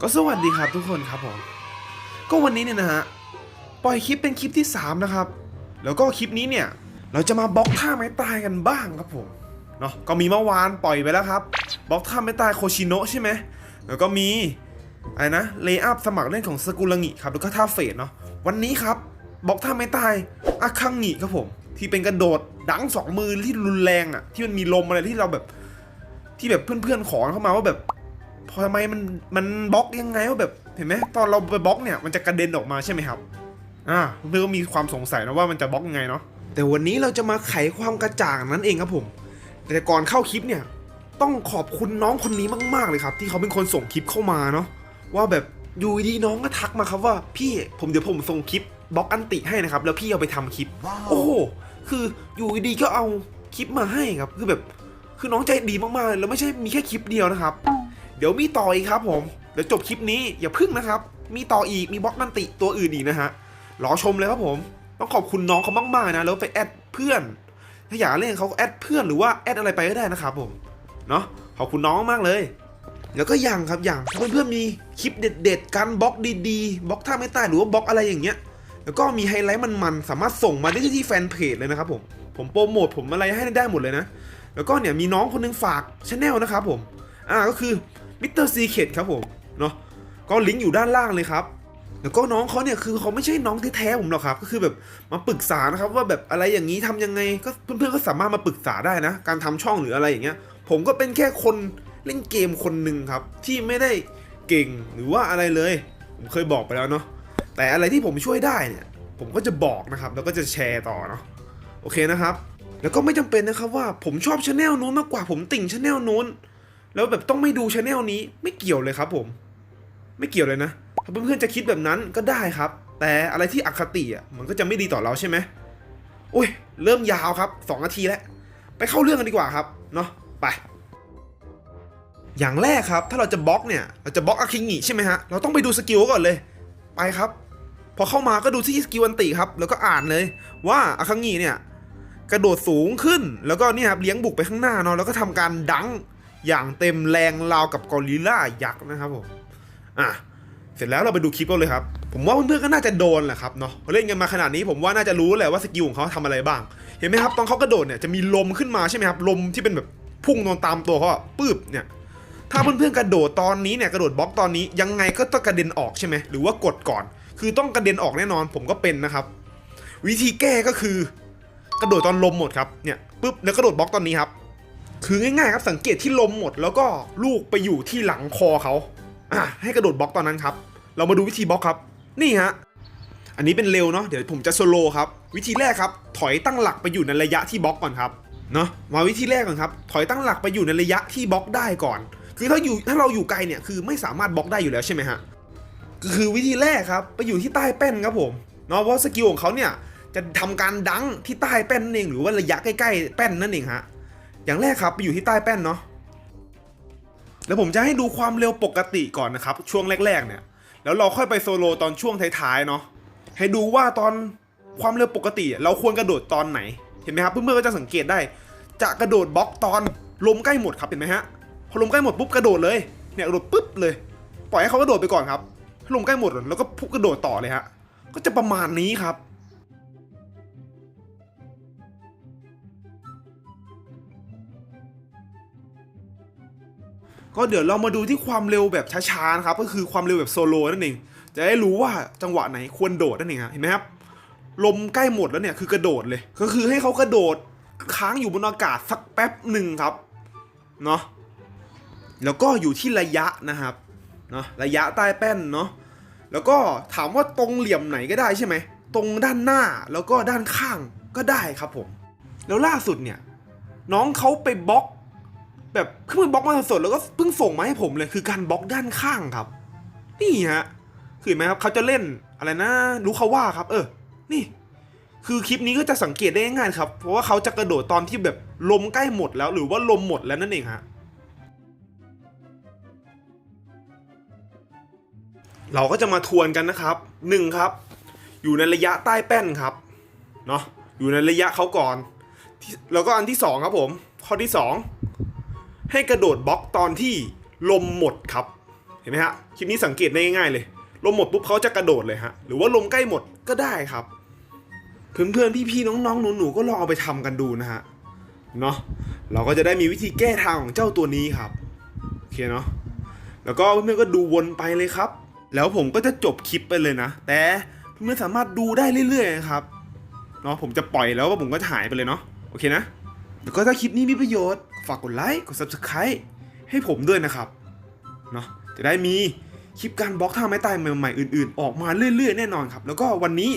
ก็สวัสดีครับทุกคนครับผมก็วันนี้เนี่ยนะฮะปล่อยคลิปเป็นคลิปที่ 3 นะครับ แล้วก็คลิปนี้เนี่ยเราจะมาบล็อกท่าไม้ตายกันบ้างครับผมเนาะก็มีเมื่อวานปล่อยไปแล้วครับบล็อกท่าไม้ตายโคชิโนะใช่ไหมแล้วก็มีอะไรนะเลย์อัพสมัครเล่นของสกุลังิครับแล้วก็ท่าเฟดเนาะวันนี้ครับบล็อกท่าไม้ตายอาคังงิครับผมที่เป็นกระโดดดังสองมือที่รุนแรงอะ่ะที่มันมีลมอะไรที่เราแบบที่แบบเพื่อนๆขอเข้ามาว่าแบบ พอทำไมมันมันบล็อกยังไงว่าแบบเห็นไหมตอนเราไปบล็อกเนี่ยมันจะกระเด็นออกมาใช่ไหมครับอ่าเพื่อนก็มีความสงสัยนะว่ามันจะบล็อกยังไงเนาะแต่วันนี้เราจะมาไขความกระจ่างนั้นเองครับผม แต่ก่อนเข้าคลิปเนี่ยต้องขอบคุณน้องคนนี้มากๆเลยครับ ที่เขาเป็นคนส่งคลิปเข้ามาเนาะว่าแบบอยู่ดีๆน้องก็ทักมาครับว่าพี่ผมเดี๋ยวผมส่งคลิปบล็อกอันติให้นะครับ แล้วพี่เอาไปทำคลิป โอ้โหคืออยู่ดีๆก็เอาคลิปมาให้ครับ คือแบบ คือน้องใจดีมากๆเลยแล้วไม่ใช่มีแค่คลิปเดียวนะครับ เดี๋ยวมีต่ออีกครับผม เดี๋ยวจบคลิปนี้อย่าพึ่งนะครับ มีต่ออีกมีบล็อกนันติตัวอื่นอีกนะฮะรอชมเลยครับผม ต้องขอบคุณน้องเขามากๆนะ แล้วไปแอดเพื่อน ถ้าอยากเล่นเขาแอดเพื่อนหรือว่าแอดอะไรไปก็ได้นะครับผม เนาะขอบคุณน้องมากเลย แล้วก็อย่างครับอย่างเพื่อนๆมีคลิปเด็ด ๆ การบล็อกดีๆบล็อกท่าไม่ตายหรือว่าบล็อกอะไรอย่างเงี้ย แล้วก็มีไฮไลท์มันๆสามารถส่งมาได้ที่แฟนเพจเลยนะครับผม ผมโปรโมทผมอะไรให้ได้หมดเลยนะ แล้วก็เนี่ยมีน้องคนนึงฝากช anel นะครับผม อ่าก็คือ มิสเตอร์ซีเคดครับผมเนาะก็ลิงก์อยู่ด้านล่างเลยครับแล้วก็น้องเขาเนี่ยคือเขาไม่ใช่น้องแท้ๆผมหรอกครับ ก็คือแบบมาปรึกษานะครับว่าแบบอะไรอย่างนี้ทำยังไงก็เพื่อนๆก็สามารถมาปรึกษาได้นะ การทำช่องหรืออะไรอย่างเงี้ย ผมก็เป็นแค่คนเล่นเกมคนหนึ่งครับ ที่ไม่ได้เก่งหรือว่าอะไรเลย ผมเคยบอกไปแล้วเนาะแต่อะไรที่ผมช่วยได้เนี่ย ผมก็จะบอกนะครับ แล้วก็จะแชร์ต่อเนาะโอเคนะครับ แล้วก็ไม่จำเป็นนะครับว่าผมชอบช anel นู้นมากกว่าผมติ่งช anel นู้น แล้วแบบต้องไม่ดูช anel นี้ไม่เกี่ยวเลยครับผม ไม่เกี่ยวเลยนะ ถ้าเพื่อนๆจะคิดแบบนั้นก็ได้ครับ แต่อะไรที่อคติอะมันก็จะไม่ดีต่อเราใช่ไหมอุ้ย เริ่มยาวครับ2นาทีแล้ว ไปเข้าเรื่องกันดีกว่าครับเนาะไปอย่างแรกครับ ถ้าเราจะบล็อกเนี่ย เราจะบล็อกอาคิงิใช่ไหมฮะ เราต้องไปดูสกิลก่อนเลย ไปครับ พอเข้ามาก็ดูที่สกิลอันติครับ แล้วก็อ่านเลย ว่าอาคังิเนี่ย กระโดดสูงขึ้น แล้วก็เนี่ยครับเลี้ยงบุกไปข้างหน้าเนาะ แล้วก็ทำการดัง อย่างเต็มแรงราวกับกอริลล่ายักษ์นะครับผม อะ เสร็จแล้วเราไปดูคลิปกันเลยครับ ผมว่าเพื่อนๆก็น่าจะโดนแหละครับเนาะเล่นกันมาขนาดนี้ผมว่าน่าจะรู้แหละว่าสกิลของเขาทำอะไรบ้าง เห็นไหมครับตอนเขากระโดดเนี่ยจะมีลมขึ้นมาใช่ไหมครับ ลมที่เป็นแบบพุ่งนอนตามตัวเขาปื๊บเนี่ย ถ้าเพื่อนๆกระโดดตอนนี้เนี่ยกระโดดบล็อกตอนนี้ยังไงก็ต้องกระเด็นออกใช่ไหมหรือว่ากดก่อน คือต้องกระเด็นออกแน่นอน ผมก็เป็นนะครับ วิธีแก้ก็คือ กระโดดตอนลมหมดครับเนี่ยปุ๊บแล้วกระโดดบล็อกตอนนี้ครับ คือง่ายๆครับสังเกตที่ลมหมดแล้วก็ลูกไปอยู่ที่หลังคอเขาอะให้กระโดดบล็อกตอนนั้นครับ เรามาดูวิธีบล็อกครับ นี่ฮะอันนี้เป็นเร็วเนาะเดี๋ยวผมจะโซโลครับวิธีแรกครับ ถอยตั้งหลักไปอยู่ในระยะที่บล็อกก่อนครับเนาะมาวิธีแรกก่อนครับ ถอยตั้งหลักไปอยู่ในระยะที่บล็อกได้ก่อน คือถ้าอยู่ถ้าเราอยู่ไกลเนี่ยคือไม่สามารถบล็อกได้อยู่แล้วใช่ไหมฮะคือวิธีแรกครับ ไปอยู่ที่ใต้แป้นครับผมเนาะเพราะสกิลของเขาเนี่ยจะทำการดังที่ใต้แป้นนั่นเองหรือว่าระยะใกล้ๆแป้นนั่นเองฮะ อย่างแรกครับไปอยู่ที่ใต้แป้นเนาะแล้วผมจะให้ดูความเร็วปกติก่อนนะครับ ช่วงแรก ๆ เนี่ย แล้วเราค่อยไปโซโลตอนช่วงท้ายๆเนาะให้ดูว่าตอนความเร็วปกติ เราควรกระโดดตอนไหนเห็นไหมครับเพื่อนๆก็จะสังเกตได้ จะกระโดดบล็อกตอนลมใกล้หมดครับเห็นไหมฮะพอลมใกล้หมดปุ๊บกระโดดเลยเนี่ยกระโดดปุ๊บเลย ปล่อยให้เขากระโดดไปก่อนครับลมใกล้หมดแล้วก็พุกระโดดต่อเลยฮะก็จะประมาณนี้ครับ ก็เดี๋ยวเรามาดูที่ความเร็วแบบช้าๆนะครับก็คือความเร็วแบบโซโลนั่นเองจะได้รู้ว่าจังหวะไหนควรโดดนั่นเองเห็นไหมครับลมใกล้หมดแล้วเนี่ยคือกระโดดเลย ก็คือให้เขากระโดดค้างอยู่บนอากาศสักแป๊บหนึ่งครับเนาะแล้วก็อยู่ที่ระยะนะครับเนาะระยะใต้แป้นเนาะแล้วก็ถามว่าตรงเหลี่ยมไหนก็ได้ใช่ไหมตรงด้านหน้าแล้วก็ด้านข้างก็ได้ครับผม แล้วล่าสุดเนี่ย น้องเขาไปบล็อก แบบเพิ่งบล็อกมาสดๆแล้วก็เพิ่งส่งมาให้ผมเลยคือการบล็อกด้านข้างครับ นี่ฮะคือเห็นไหมครับเขาจะเล่นอะไรนะรู้เขาว่าครับ เออ นี่ คือคลิปนี้ก็จะสังเกตได้ง่ายครับ เพราะว่าเขาจะกระโดดตอนที่แบบลมใกล้หมดแล้ว หรือว่าลมหมดแล้วนั่นเองฮะเราก็จะมาทวนกันนะครับหนึ่งครับ อยู่ในระยะใต้แป้นครับเนาะอยู่ในระยะเขาก่อน แล้วก็อันที่สองครับผม ข้อที่สอง ให้กระโดดบล็อกตอนที่ลมหมดครับ เห็นไหมฮะคลิปนี้สังเกตได้ง่ายๆเลย ลมหมดปุ๊บเขาจะกระโดดเลยฮะหรือว่าลมใกล้หมดก็ได้ครับ เพื่อนๆพี่ๆน้องๆหนูๆก็ลองเอาไปทำกันดูนะฮะเนาะเราก็จะได้มีวิธีแก้ทางของเจ้าตัวนี้ครับโอเคเนาะแล้วก็เพื่อนๆก็ดูวนไปเลยครับ แล้วผมก็จะจบคลิปไปเลยนะ แต่เพื่อนๆสามารถดูได้เรื่อยๆครับเนาะผมจะปล่อยแล้วก็ผมก็จะหายไปเลยเนาะโอเคนะแล้วก็ถ้าคลิปนี้มีประโยชน์ ฝากกดไลค์ กด subscribe ให้ผมด้วยนะครับเนาะจะได้มีคลิปการบล็อกท่าไม้ตายใหม่ๆอื่นๆ ออกมาเรื่อยๆ แน่นอนครับ แล้วก็วันนี้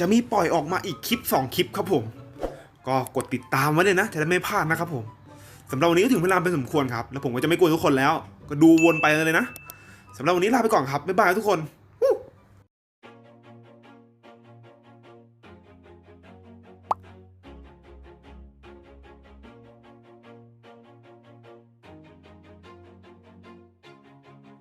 จะมีปล่อยออกมาอีกคลิป 2 คลิปครับผม ก็กดติดตามไว้เลยนะ จะได้ไม่พลาดนะครับผมสำหรับวันนี้ก็ถึงเวลาเป็นสมควรครับ แล้วผมก็จะไม่กวนทุกคนแล้ว ก็ดูวนไปเลยนะสำหรับวันนี้ลาไปก่อนครับบ๊ายบายทุกคน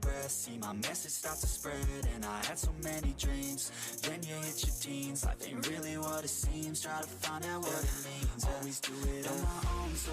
breath, see my message start to spread. And I had so many dreams. Then you hit your teens, life ain't really what it seems. Try to find out what it means. Always do it on my own, so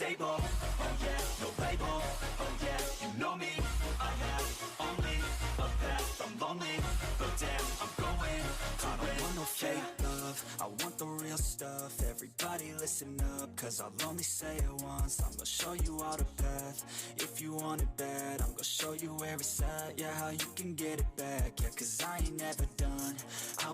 Stable, oh yeah, no label, oh yeah, you know me, I have only a path, I'm lonely, but damn, I'm going. I don't want no fake love, I want the real stuff, everybody listen up, cause I'll only say it once, I'm gonna show you all the path, if you want it bad, I'm gonna show you it's at, yeah, how you can get it back, yeah, cause I ain't never done,